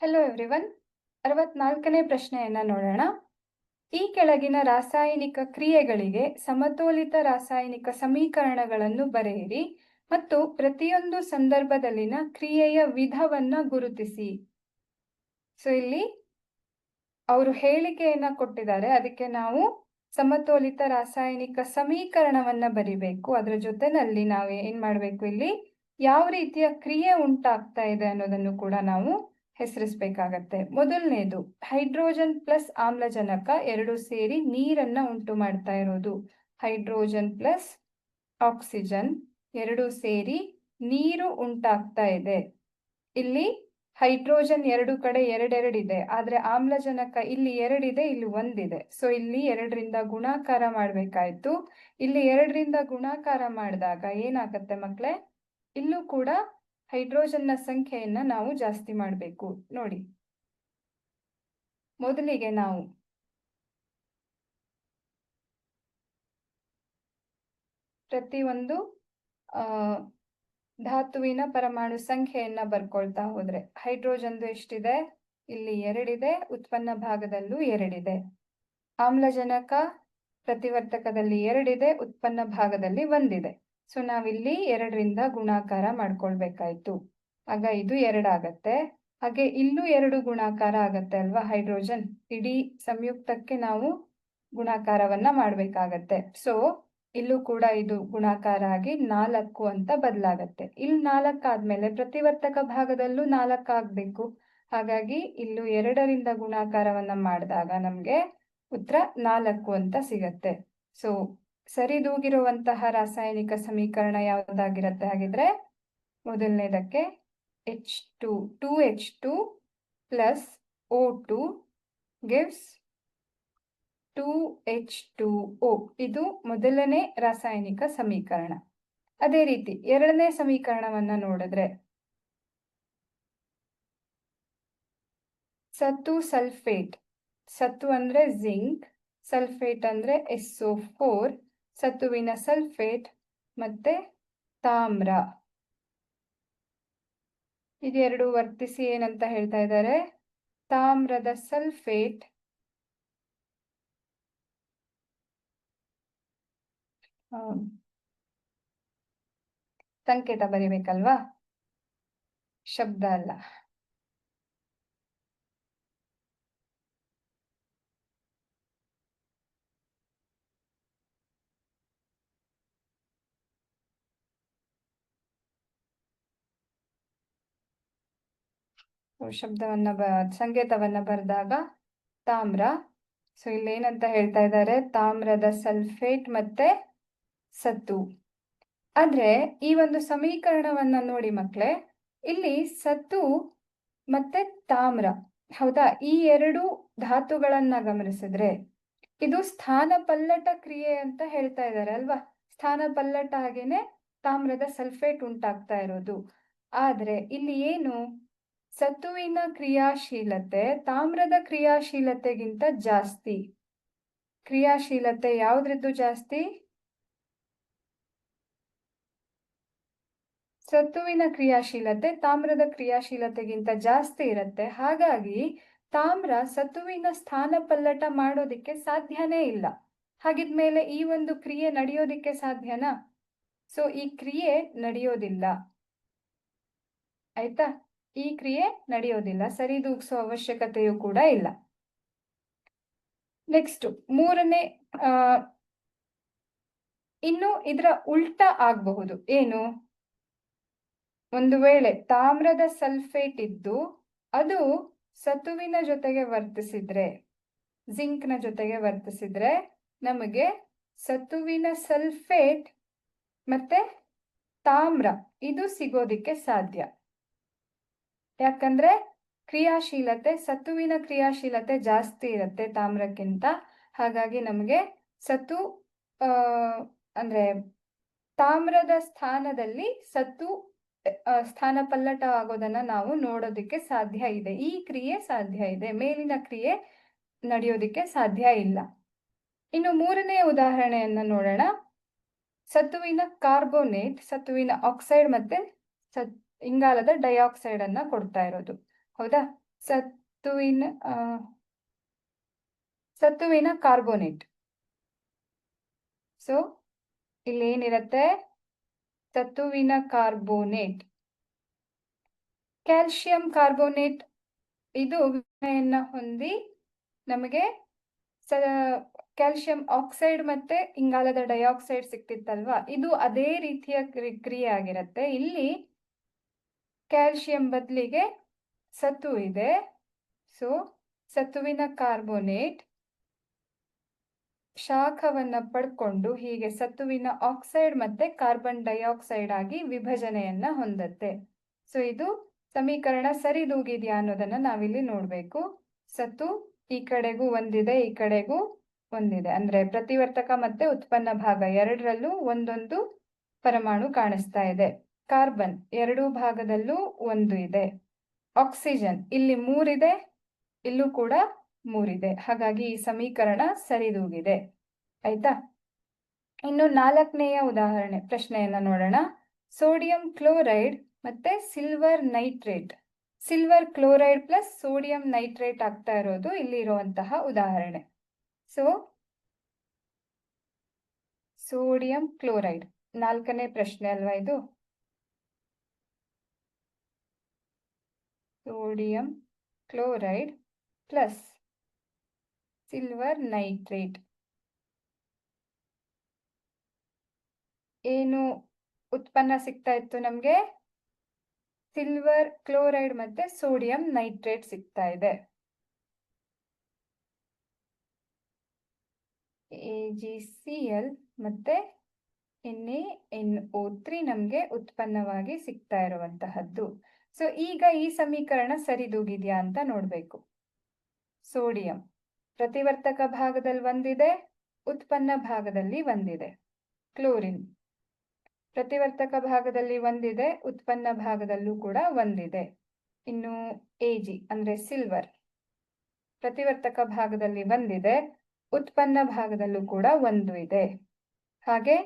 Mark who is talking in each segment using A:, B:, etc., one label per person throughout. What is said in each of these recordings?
A: Hello everyone ಅರವತ್ನಾಲ್ಕನೇ ಪ್ರಶ್ನೆಯನ್ನ ನೋಡೋಣ. ಈ ಕೆಳಗಿನ ರಾಸಾಯನಿಕ ಕ್ರಿಯೆಗಳಿಗೆ ಸಮತೋಲಿತ ರಾಸಾಯನಿಕ ಸಮೀಕರಣಗಳನ್ನು ಬರೆಯಿರಿ ಮತ್ತು ಪ್ರತಿಯೊಂದು ಸಂದರ್ಭದಲ್ಲಿನ ಕ್ರಿಯೆಯ ವಿಧವನ್ನ ಗುರುತಿಸಿ. ಸೊ ಇಲ್ಲಿ ಅವರು ಹೇಳಿಕೆಯನ್ನ ಕೊಟ್ಟಿದ್ದಾರೆ. ಅದಕ್ಕೆ ನಾವು ಸಮತೋಲಿತ ರಾಸಾಯನಿಕ ಸಮೀಕರಣವನ್ನ ಬರಿಬೇಕು. ಅದರ ಜೊತೆನಲ್ಲಿ ನಾವು ಏನ್ ಮಾಡ್ಬೇಕು ಇಲ್ಲಿ? ಯಾವ ರೀತಿಯ ಕ್ರಿಯೆ ಉಂಟಾಗ್ತಾ ಇದೆ ಅನ್ನೋದನ್ನು ಕೂಡ ನಾವು ಹೆಸರಿಸಬೇಕಾಗತ್ತೆ. ಮೊದಲನೇದು, ಹೈಡ್ರೋಜನ್ ಪ್ಲಸ್ ಆಮ್ಲಜನಕ ಎರಡು ಸೇರಿ ನೀರನ್ನ ಉಂಟು ಮಾಡ್ತಾ ಇರೋದು. ಹೈಡ್ರೋಜನ್ ಪ್ಲಸ್ ಆಕ್ಸಿಜನ್ ಎರಡು ಸೇರಿ ನೀರು ಉಂಟಾಗ್ತಾ ಇದೆ. ಇಲ್ಲಿ ಹೈಡ್ರೋಜನ್ ಎರಡು ಕಡೆ ಎರಡೆರಡಿದೆ, ಆದ್ರೆ ಆಮ್ಲಜನಕ ಇಲ್ಲಿ ಎರಡಿದೆ, ಇಲ್ಲಿ ಒಂದಿದೆ. ಸೊ ಇಲ್ಲಿ ಎರಡರಿಂದ ಗುಣಾಕಾರ ಮಾಡ್ಬೇಕಾಯ್ತು. ಇಲ್ಲಿ ಎರಡರಿಂದ ಗುಣಾಕಾರ ಮಾಡಿದಾಗ ಏನಾಗತ್ತೆ ಮಕ್ಕಳೇ ಇಲ್ಲೂ ಕೂಡ ಹೈಡ್ರೋಜನ್ನ ಸಂಖ್ಯೆಯನ್ನ ನಾವು ಜಾಸ್ತಿ ಮಾಡಬೇಕು. ನೋಡಿ. ಮೊದಲಿಗೆ ನಾವು ಪ್ರತಿಯೊಂದು, ಆ, ಧಾತುವಿನ ಪರಮಾಣು ಸಂಖ್ಯೆಯನ್ನ ಬರ್ಕೊಳ್ತಾ ಹೋದ್ರೆ ಹೈಡ್ರೋಜನ್ದು ಎಷ್ಟಿದೆ? ಇಲ್ಲಿ ಎರಡಿದೆ, ಉತ್ಪನ್ನ ಭಾಗದಲ್ಲೂ ಎರಡಿದೆ. ಆಮ್ಲಜನಕ ಪ್ರತಿವರ್ತಕದಲ್ಲಿ ಎರಡಿದೆ, ಉತ್ಪನ್ನ ಭಾಗದಲ್ಲಿ ಒಂದಿದೆ. ಸೊ ನಾವಿಲ್ಲಿ ಎರಡರಿಂದ ಗುಣಾಕಾರ ಮಾಡ್ಕೊಳ್ಬೇಕಾಯ್ತು. ಆಗ ಇದು ಎರಡಾಗತ್ತೆ ಹಾಗೆ ಇಲ್ಲೂ ಎರಡು ಗುಣಾಕಾರ ಆಗತ್ತೆ ಅಲ್ವಾ? ಹೈಡ್ರೋಜನ್. ಇಡೀ ಸಂಯುಕ್ತಕ್ಕೆ ನಾವು ಗುಣಾಕಾರವನ್ನ ಮಾಡ್ಬೇಕಾಗತ್ತೆ. ಸೊ ಇಲ್ಲೂ ಕೂಡ ಇದು ಗುಣಾಕಾರ ಆಗಿ ನಾಲ್ಕು ಅಂತ ಬದಲಾಗತ್ತೆ. ಇಲ್ಲಿ ನಾಲ್ಕಾದ್ಮೇಲೆ ಪ್ರತಿವರ್ತಕ ಭಾಗದಲ್ಲೂ ನಾಲ್ಕಾಗ್ಬೇಕು ಹಾಗಾಗಿ ಇಲ್ಲೂ ಎರಡರಿಂದ ಗುಣಾಕಾರವನ್ನ ಮಾಡಿದಾಗ ನಮ್ಗೆ ಉತ್ತರ ನಾಲ್ಕು ಅಂತ ಸಿಗತ್ತೆ. ಸೊ ಸರಿದೂಗಿರುವಂತಹ ರಾಸಾಯನಿಕ ಸಮೀಕರಣ ಯಾವುದಾಗಿರುತ್ತೆ? ಹಾಗಿದ್ರೆ ಮೊದಲನೇದಕ್ಕೆ H two two H two plus O two gives two H two O ಇದು ಮೊದಲನೇ ರಾಸಾಯನಿಕ ಸಮೀಕರಣ. ಅದೇ ರೀತಿ ಎರಡನೇ ಸಮೀಕರಣವನ್ನ ನೋಡಿದ್ರೆ ಸತ್ತು ಸಲ್ಫೇಟ್. ಸತ್ತು ಅಂದ್ರೆ ಜಿಂಕ್, ಸಲ್ಫೇಟ್ ಅಂದ್ರೆ ಎಸ್ಒ ಫೋರ್ ಸತ್ತುವಿನ ಸಲ್ಫೇಟ್ ಮತ್ತೆ ತಾಮ್ರ. ಇದೆರಡು ವರ್ತಿಸಿ ಏನಂತ ಹೇಳ್ತಾ ಇದ್ದಾರೆ? ತಾಮ್ರದ ಸಲ್ಫೇಟ್ ಸಂಕೇತ ಬರಿಬೇಕಲ್ವಾ? ಶಬ್ದ ಅಲ್ಲ. ಶಬ್ದವನ್ನ ಬ, ಸಂಕೇತವನ್ನ ಬರೆದಾಗ ತಾಮ್ರ. ಸೊ ಇಲ್ಲಿ ಏನಂತ ಹೇಳ್ತಾ ಇದ್ದಾರೆ ತಾಮ್ರದ ಸಲ್ಫೇಟ್ ಮತ್ತೆ ಸತ್ತು. ಆದ್ರೆ, ಈ ಒಂದು ಸಮೀಕರಣವನ್ನ ನೋಡಿ ಮಕ್ಳೇ, ಇಲ್ಲಿ ಸತ್ತು ಮತ್ತೆ ತಾಮ್ರ. ಹೌದಾ? ಈ ಎರಡು ಧಾತುಗಳನ್ನ ಗಮನಿಸಿದ್ರೆ, ಇದು ಸ್ಥಾನ ಪಲ್ಲಟ ಕ್ರಿಯೆ ಅಂತ ಹೇಳ್ತಾ ಇದ್ದಾರೆ ಅಲ್ವಾ? ಸ್ಥಾನ ಪಲ್ಲಟ ಹಾಗೇನೆ ತಾಮ್ರದ ಸಲ್ಫೇಟ್ ಉಂಟಾಗ್ತಾ ಇರೋದು. ಆದ್ರೆ, ಇಲ್ಲಿ ಏನು ಸತುವಿನ ಕ್ರಿಯಾಶೀಲತೆ ತಾಮ್ರದ ಕ್ರಿಯಾಶೀಲತೆಗಿಂತ ಜಾಸ್ತಿ. ಕ್ರಿಯಾಶೀಲತೆ ಯಾವ್ದ್ರದ್ದು ಜಾಸ್ತಿ? ಸತ್ತುವಿನ ಕ್ರಿಯಾಶೀಲತೆ ತಾಮ್ರದ ಕ್ರಿಯಾಶೀಲತೆಗಿಂತ ಜಾಸ್ತಿ ಇರುತ್ತೆ. ಹಾಗಾಗಿ ತಾಮ್ರ ಸತುವಿನ ಸ್ಥಾನ ಪಲ್ಲಟ ಮಾಡೋದಿಕ್ಕೆ ಸಾಧ್ಯನೇ ಇಲ್ಲ. ಹಾಗಿದ್ಮೇಲೆ ಈ ಒಂದು ಕ್ರಿಯೆ ನಡೆಯೋದಿಕ್ಕೆ ಸಾಧ್ಯನಾ? ಸೊ ಈ ಕ್ರಿಯೆ ನಡೆಯೋದಿಲ್ಲ. ಆಯ್ತಾ? ಈ ಕ್ರಿಯೆ ನಡೆಯೋದಿಲ್ಲ, ಸರಿದೂಗಿಸೋ ಅವಶ್ಯಕತೆಯೂ ಕೂಡ ಇಲ್ಲ. ನೆಕ್ಸ್ಟ್ ಮೂರನೇ, ಆ, ಇನ್ನು ಇದರ ಉಲ್ಟ ಆಗಬಹುದು. ಏನು? ಒಂದು ವೇಳೆ ತಾಮ್ರದ ಸಲ್ಫೇಟ್ ಇದ್ದು ಅದು ಸತುವಿನ ಜೊತೆಗೆ ವರ್ತಿಸಿದ್ರೆ ಜಿಂಕ್ನ ಜೊತೆಗೆ ವರ್ತಿಸಿದ್ರೆ ನಮಗೆ ಸತುವಿನ ಸಲ್ಫೇಟ್ ಮತ್ತೆ ತಾಮ್ರ, ಇದು ಸಿಗೋದಿಕ್ಕೆ ಸಾಧ್ಯ. ಯಾಕಂದ್ರೆ ಕ್ರಿಯಾಶೀಲತೆ, ಸತ್ತುವಿನ ಕ್ರಿಯಾಶೀಲತೆ ಜಾಸ್ತಿ ಇರುತ್ತೆ ತಾಮ್ರಕ್ಕಿಂತ. ಹಾಗಾಗಿ ನಮಗೆ ಸತ್ತು ಅಂದ್ರೆ ತಾಮ್ರದ ಸ್ಥಾನದಲ್ಲಿ ಸತ್ತು ಸ್ಥಾನ ಪಲ್ಲಟ ಆಗೋದನ್ನ ನಾವು ನೋಡೋದಿಕ್ಕೆ ಸಾಧ್ಯ ಇದೆ. ಈ ಕ್ರಿಯೆ ಸಾಧ್ಯ ಇದೆ. ಮೇಲಿನ ಕ್ರಿಯೆ ನಡೆಯೋದಿಕ್ಕೆ ಸಾಧ್ಯ ಇಲ್ಲ. ಇನ್ನು ಮೂರನೇ ಉದಾಹರಣೆಯನ್ನ ನೋಡೋಣ. ಸತ್ತುವಿನ ಕಾರ್ಬೋನೇಟ್, ಸತ್ತುವಿನ ಆಕ್ಸೈಡ್ ಮತ್ತೆ ಸತ್ ಇಂಗಾಲದ ಡೈಆಕ್ಸೈಡ್ ಅನ್ನ ಕೊಡ್ತಾ ಇರೋದು. ಹೌದಾ? ಸತ್ತುವಿನ ಸತ್ತುವಿನ ಕಾರ್ಬೋನೇಟ್. ಸೊ ಇಲ್ಲಿ ಏನಿರತ್ತೆ? ಸತ್ತುವಿನ ಕಾರ್ಬೋನೇಟ್. ಕ್ಯಾಲ್ಸಿಯಂ ಕಾರ್ಬೋನೇಟ್, ಇದು ವಿಮೆಯನ್ನ ಹೊಂದಿ ನಮಗೆ ಸ ಕ್ಯಾಲ್ಸಿಯಂ ಆಕ್ಸೈಡ್ ಮತ್ತೆ ಇಂಗಾಲದ ಡೈಆಕ್ಸೈಡ್ ಸಿಕ್ತಿತ್ತಲ್ವಾ? ಇದು ಅದೇ ರೀತಿಯ ಕ್ರಿ- ಕ್ರಿಯೆ ಆಗಿರುತ್ತೆ. ಇಲ್ಲಿ ಕ್ಯಾಲ್ಸಿಯಂ ಬದಲಿಗೆ ಸತು ಇದೆ. ಸೊ ಸತುವಿನ ಕಾರ್ಬೋನೇಟ್ ಶಾಖವನ್ನ ಪಡ್ಕೊಂಡು ಹೀಗೆ ಸತುವಿನ ಆಕ್ಸೈಡ್ ಮತ್ತೆ ಕಾರ್ಬನ್ ಡೈಆಕ್ಸೈಡ್ ಆಗಿ ವಿಭಜನೆಯನ್ನ ಹೊಂದತ್ತೆ. ಸೊ ಇದು ಸಮೀಕರಣ ಸರಿದೂಗಿದೆಯಾ ಅನ್ನೋದನ್ನ ನಾವಿಲ್ಲಿ ನೋಡ್ಬೇಕು. ಸತು ಈ ಕಡೆಗೂ ಒಂದಿದೆ, ಈ ಕಡೆಗೂ ಒಂದಿದೆ. ಅಂದ್ರೆ ಪ್ರತಿವರ್ತಕ ಮತ್ತೆ ಉತ್ಪನ್ನ ಭಾಗ ಎರಡರಲ್ಲೂ ಒಂದೊಂದು ಪರಮಾಣು ಕಾಣಿಸ್ತಾ ಇದೆ. ಕಾರ್ಬನ್ ಎರಡೂ ಭಾಗದಲ್ಲೂ ಒಂದು ಇದೆ. ಆಕ್ಸಿಜನ್ ಇಲ್ಲಿ ಮೂರಿದೆ, ಇಲ್ಲೂ ಕೂಡ ಮೂರಿದೆ. ಹಾಗಾಗಿ ಈ ಸಮೀಕರಣ ಸರಿದೂಗಿದೆ. ಆಯ್ತಾ? ಇನ್ನು ನಾಲ್ಕನೆಯ ಉದಾಹರಣೆ, ಪ್ರಶ್ನೆಯನ್ನ ನೋಡೋಣ. ಸೋಡಿಯಂ ಕ್ಲೋರೈಡ್ ಮತ್ತೆ silver nitrate. Silver chloride plus sodium nitrate ಆಗ್ತಾ ಇರೋದು ಇಲ್ಲಿ ಇರುವಂತಹ ಉದಾಹರಣೆ. ಸೊ ಸೋಡಿಯಂ ಕ್ಲೋರೈಡ್ ನಾಲ್ಕನೇ ಪ್ರಶ್ನೆ ಅಲ್ವಾ ಇದು? Sodium chloride plus silver nitrate ಏನು ಉತ್ಪನ್ನ ಸಿಗ್ತಾ ಇತ್ತು ನಮ್ಗೆ? ಸಿಲ್ವರ್ ಕ್ಲೋರೈಡ್ ಮತ್ತೆ ಸೋಡಿಯಂ ನೈಟ್ರೇಟ್ ಸಿಗ್ತಾ ಇದೆ. ಎ ಜಿ ಸಿ ಎಲ್ ಮತ್ತೆ N A N O three ನಮ್ಗೆ ಉತ್ಪನ್ನವಾಗಿ ಸಿಗ್ತಾ ಇರುವಂತಹದ್ದು. ಸೊ ಈಗ ಈ ಸಮೀಕರಣ ಸರಿದೂಗಿದ್ಯಾ ಅಂತ ನೋಡ್ಬೇಕು. ಸೋಡಿಯಂ ಪ್ರತಿವರ್ತಕ ಭಾಗದಲ್ಲಿ ಒಂದಿದೆ, ಉತ್ಪನ್ನ ಭಾಗದಲ್ಲಿ ಒಂದಿದೆ. ಕ್ಲೋರಿನ್ ಪ್ರತಿವರ್ತಕ ಭಾಗದಲ್ಲಿ ಒಂದಿದೆ, ಉತ್ಪನ್ನ ಭಾಗದಲ್ಲೂ ಕೂಡ ಒಂದಿದೆ. ಇನ್ನು ಎಜಿ ಅಂದ್ರೆ ಸಿಲ್ವರ್ ಪ್ರತಿವರ್ತಕ ಭಾಗದಲ್ಲಿ ಒಂದಿದೆ, ಉತ್ಪನ್ನ ಭಾಗದಲ್ಲೂ ಕೂಡ ಒಂದು ಇದೆ. ಹಾಗೆ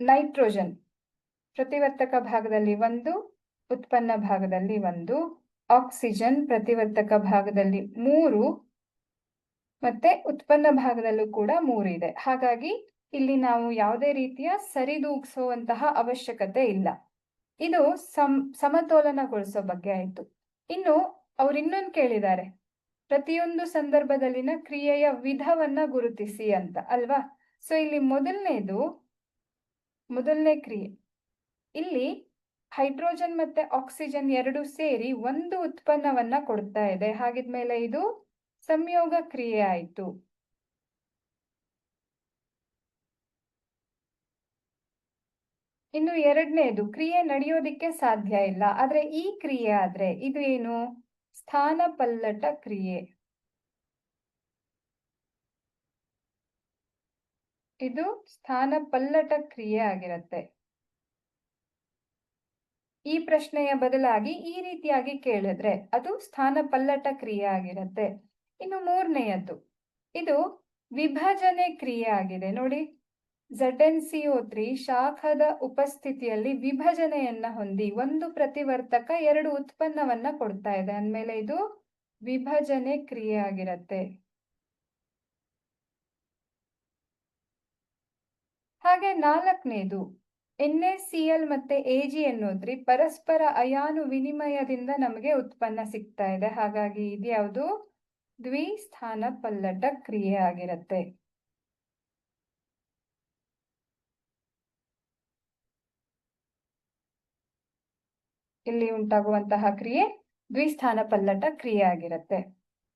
A: ನೈಟ್ರೋಜನ್ ಪ್ರತಿವರ್ತಕ ಭಾಗದಲ್ಲಿ ಒಂದು, ಉತ್ಪನ್ನ ಭಾಗದಲ್ಲಿ ಒಂದು ಆಕ್ಸಿಜನ್ ಪ್ರತಿವರ್ತಕ ಭಾಗದಲ್ಲಿ ಮೂರು, ಮತ್ತೆ ಉತ್ಪನ್ನ ಭಾಗದಲ್ಲೂ ಕೂಡ ಮೂರು ಇದೆ. ಹಾಗಾಗಿ ಇಲ್ಲಿ ನಾವು ಯಾವುದೇ ರೀತಿಯ ಸರಿದೂಗಿಸುವಂತಹ ಅವಶ್ಯಕತೆ ಇಲ್ಲ. ಇದು ಸಮ, ಸಮತೋಲನಗೊಳಿಸೋ ಬಗ್ಗೆ ಆಯ್ತು. ಇನ್ನು ಅವ್ರು ಇನ್ನೊಂದು ಕೇಳಿದ್ದಾರೆ. ಪ್ರತಿಯೊಂದು ಸಂದರ್ಭದಲ್ಲಿನ ಕ್ರಿಯೆಯ ವಿಧವನ್ನ ಗುರುತಿಸಿ ಅಂತ, ಅಲ್ವಾ? ಸೊ ಇಲ್ಲಿ ಮೊದಲನೇದು, ಮೊದಲನೇ ಕ್ರಿಯೆ. ಇಲ್ಲಿ ಹೈಡ್ರೋಜನ್ ಮತ್ತೆ ಆಕ್ಸಿಜನ್ ಎರಡು ಸೇರಿ ಒಂದು ಉತ್ಪನ್ನವನ್ನ ಕೊಡ್ತಾ ಇದೆ. ಹಾಗಿದ್ಮೇಲೆ ಇದು ಸಂಯೋಗ ಕ್ರಿಯೆ ಆಯ್ತು. ಇನ್ನು ಎರಡನೇದು, ಕ್ರಿಯೆ ನಡೆಯೋದಿಕ್ಕೆ ಸಾಧ್ಯ ಇಲ್ಲ. ಆದ್ರೆ ಈ ಕ್ರಿಯೆ ಆದ್ರೆ ಇದು ಏನು? ಸ್ಥಾನ ಪಲ್ಲಟ ಕ್ರಿಯೆ. ಇದು ಸ್ಥಾನ ಪಲ್ಲಟ ಕ್ರಿಯೆ ಆಗಿರತ್ತೆ. ಈ ಪ್ರಶ್ನೆಯ ಬದಲಾಗಿ ಈ ರೀತಿಯಾಗಿ ಕೇಳಿದ್ರೆ ಅದು ಸ್ಥಾನ ಪಲ್ಲಟ ಕ್ರಿಯೆ ಆಗಿರುತ್ತೆ. ಇನ್ನು ಮೂರನೆಯದ್ದು, ಇದು ವಿಭಜನೆ ಕ್ರಿಯೆ ಆಗಿದೆ. ನೋಡಿ ಝಡ್ ಎನ್ ಓ ತ್ರೀ ಶಾಖದ ಉಪಸ್ಥಿತಿಯಲ್ಲಿ ವಿಭಜನೆಯನ್ನ ಹೊಂದಿ ಒಂದು ಪ್ರತಿವರ್ತಕ ಎರಡು ಉತ್ಪನ್ನವನ್ನ ಕೊಡ್ತಾ ಇದೆ. ಅಂದಮೇಲೆ ಇದು ವಿಭಜನೆ ಕ್ರಿಯೆ ಆಗಿರತ್ತೆ. ಹಾಗೆ ನಾಲ್ಕನೇದು ಎನ್ ಎ ಸಿ ಎಲ್ ಮತ್ತೆ ಎ ಜಿ ಅನ್ನೋದ್ರಿ ಪರಸ್ಪರ ಅಯಾನು ವಿನಿಮಯದಿಂದ ನಮಗೆ ಉತ್ಪನ್ನ ಸಿಗ್ತಾ ಇದೆ. ಹಾಗಾಗಿ ಇದ್ಯಾವುದು ದ್ವಿಸ್ಥಾನ ಪಲ್ಲಟ ಕ್ರಿಯೆ ಆಗಿರುತ್ತೆ. ಇಲ್ಲಿ ಉಂಟಾಗುವಂತಹ ಕ್ರಿಯೆ ದ್ವಿಸ್ಥಾನ ಪಲ್ಲಟ ಕ್ರಿಯೆ ಆಗಿರತ್ತೆ.